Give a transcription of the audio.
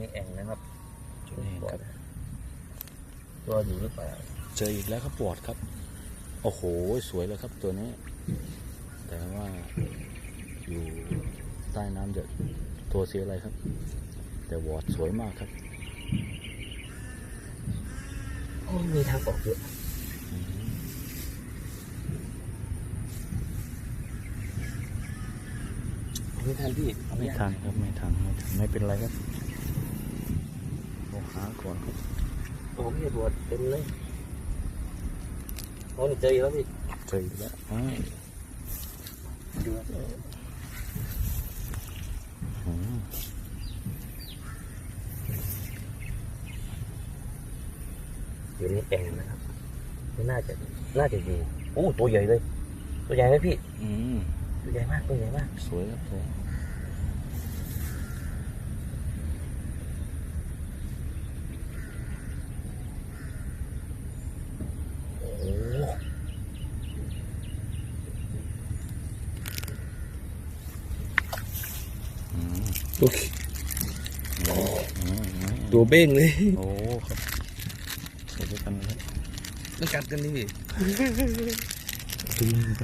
นี้แอ่งนะครับจุดนี้ครับ ตัวอยู่หรือเปล่าเจออีกแล้วครับปอดครับ โอ้โห สวยเลยครับตัวนี้ แต่ว่าอยู่ใต้น้ำจะตัวเสียอะไรครับ แต่วอดสวยมากครับโอ้มีทางออกเยอะอืมไม่ทันพี่ไม่ทันครับไม่ทันไม่ทันไม่เป็นไรครับเรา หาก่อนครับโอ้พี่บวชเต็มเลยโอ้นี่เจออีกแล้วพี่เจออีกแล้วอ้าวดูอืมอยู่ในแอ่งนะครับไม่น่าจะน่าจะอยู่โอ้ตัวใหญ่เลย ตัวใหญ่ไหมพี่ อืมตัวใหญ่มากตัวใหญ่มาก สวยครับสวย โอ้ อืม ตัวอืมอืมอืมตัวเบ้งเลยโอ้ครับสวยด้วยกันครับมันกัดกันนี่ตุ้มไป